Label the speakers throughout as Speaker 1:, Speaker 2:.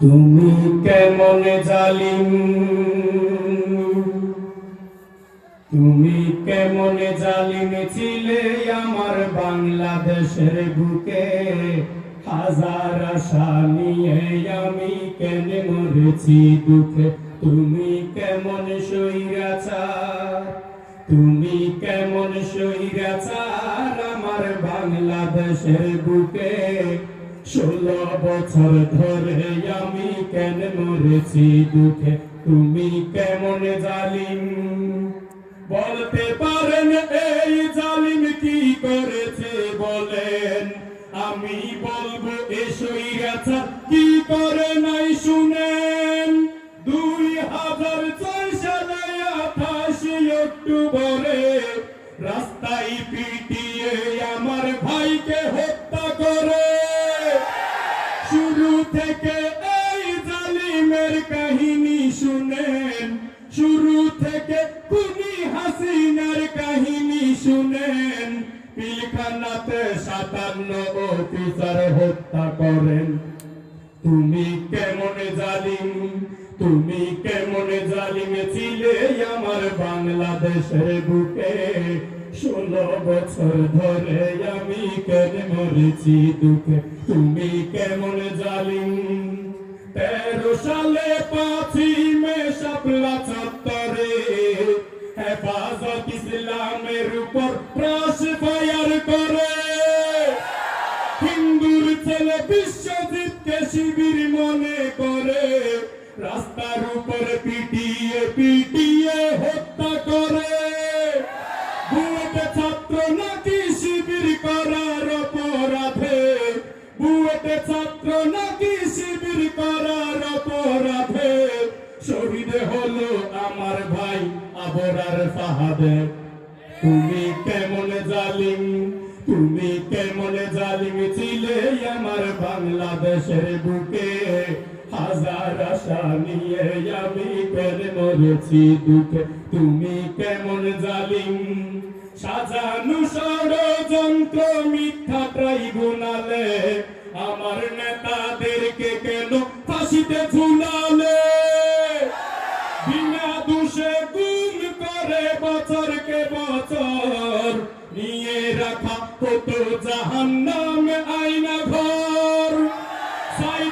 Speaker 1: তুমি কেমন জালিম? তুমি কেমন জালিম ছিলে আমার বাংলাদেশের বুকে? হাজার আশা নিয়ে আমি কেন মরেছি দুঃখে? তুমি কেমন তুমি কেমন সইরাচার আমার বাংলাদেশের বুকে? ষোলো বছর ধরে আমি কেন মরেছি দুঃখে? তুমি কেমন জালিম? বলতে পারেন, এই জালিম কি করেছে বলেন? আমি বলব এসই গেছে কি করে নাই শুনেন? শুরু থেকে এই জালিমের কাহিনী শুনেন। শুরু থেকে কুনি হাসিনার কাহিনী শুনেন। পিলখানাতে সাতান্ন অফিসার হত্যা করেন। তুমি কেমন জালিম? তুমি কেমন জালিম ছিলে আমার বাংলাদেশের বুকে? ষোলো বছর ধরে আমি কেন মরেছি দুঃখে? তুমি কেমন জালিম? তেরো সালে পাঁচই মে শাপলা চত্বরে হেফাজত ইসলামের উপর ক্রস ফায়ার করে। হিন্দুর ছেলে বিশ্বজিৎকে শিবির মনে করে, রাস্তার উপর পিটিয়ে পিটিয়ে আবরার তুমি কেমন জালিম, তুমি কেমন জালিম ছিলে আমার বাংলাদেশের বুকে। হাজার আশা নিয়ে আমি কেন মরেছি দুঃখে। তুমি কেমন জালিম, সাজানো ষড়যন্ত্র মিথ্যা ট্রাইব্যুনালে। আমার নেতাদেরকে কেন ফাঁসিতে ঝুলালে?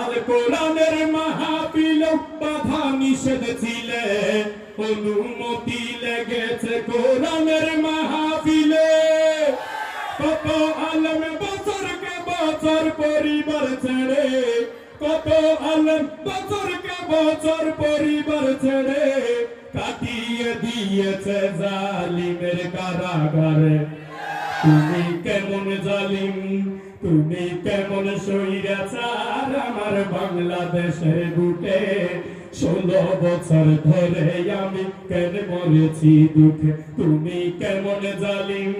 Speaker 1: আল কোরআনের মাহফিল বাধা নিষেধ ছিলে। অনুমতি লেগেছে কোরআনের মাহফিলে। কত আলম বছরকে বছর পরিবার ছেড়ে, কত আলম বছরকে বছর পরিবার ছেড়ে কাটিয়ে দিয়েছে জালিমের কারাগারে। তুমি কেমন জালিম, তুমি কেমন সৈরাচার আমার বাংলাদেশের বুকে ষোলো বছর ধরে আমি কেন মরেছি দুঃখে তুমি কেমন জালিম?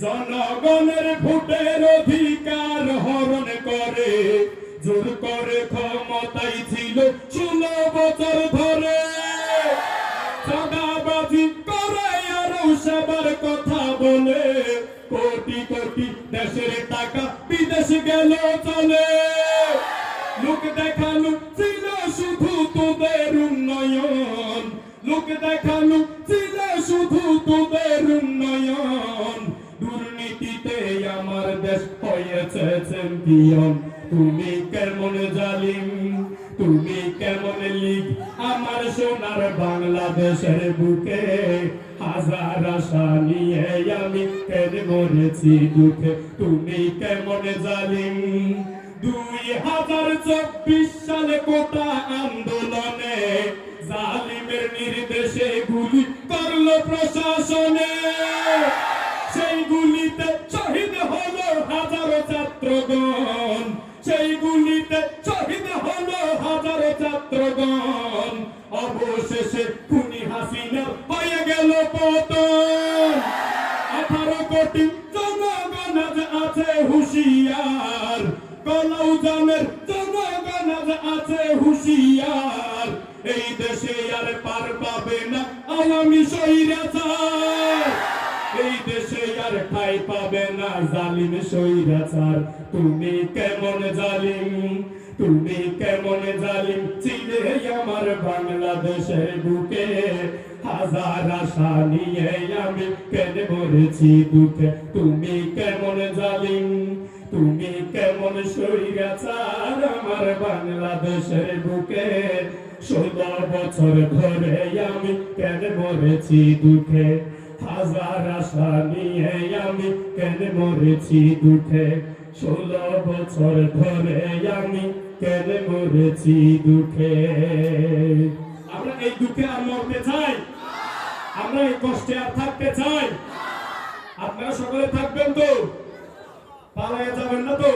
Speaker 1: জনগণের ভোটের অধিকার হরণ করে। জোর করে ক্ষমতাই ছিল ষোলো বছর ধরে। চাঁদাবাজি করে আরও সবার কথা বলে। কোটি কোটি দেশের টাকা বিদেশ গেল চলে। তোদের উন্নয়ন। লোক দেখানো ছিল শুধু তোদের উন্নয়ন। দুর্নীতিতে আমার দেশ হয়েছে চ্যাম্পিয়ন তুমি কেমন জালিম, তুমি কেমন লিগ? আমার সোনার বাংলাদেশের বুকে হাজার আশা নিয়ে আমি কেন মরেছি দুঃখে। তুমি কেমন জালিম দুই হাজার চব্বিশ সালে কোটা আন্দোলনে জালিমের নির্দেশে গুলি করল প্রশাসনে। সেই গুলিতে শহীদ হলো হাজারো ছাত্রগণ। সেই গুলিতে শহীদ হলো হাজারো ছাত্রগণ। অবশেষে খুনি হাসিনা হয়ে গেল পতন। আঠারো কোটি জনগণ আছে হুশিয়ার। এই দেশে আর পার পাবে না আগামী সৈরাচার এই দেশে আর ঠাই পাবে না জালিম সৈরাচার তুমি কেমন জালিম? তুমি কেমন জালিম? ছিলে আমার বাংলাদেশের বুকে হাজার আশা নিয়ে আমি কেন মরেছি দুঃখে তুমি কেমন জালিম? তুমি কেমন সৈরাচার আমার বাংলাদেশের বুকে? ষোলো বছর ধরে আমি কেন মরেছি দুঃখে? হাজার আশা নিয়ে আমি কেন মরেছি দুঃখে? ষোলো বছর ধরে আমি কেন মরেছি দুঃখে? আমরা এই দুঃখে আর মরতে চাই? আমরা এই কষ্টে আর থাকতে চাই? আপনারা সকলে থাকবেন তো? পালাইয়া যাবেন না তো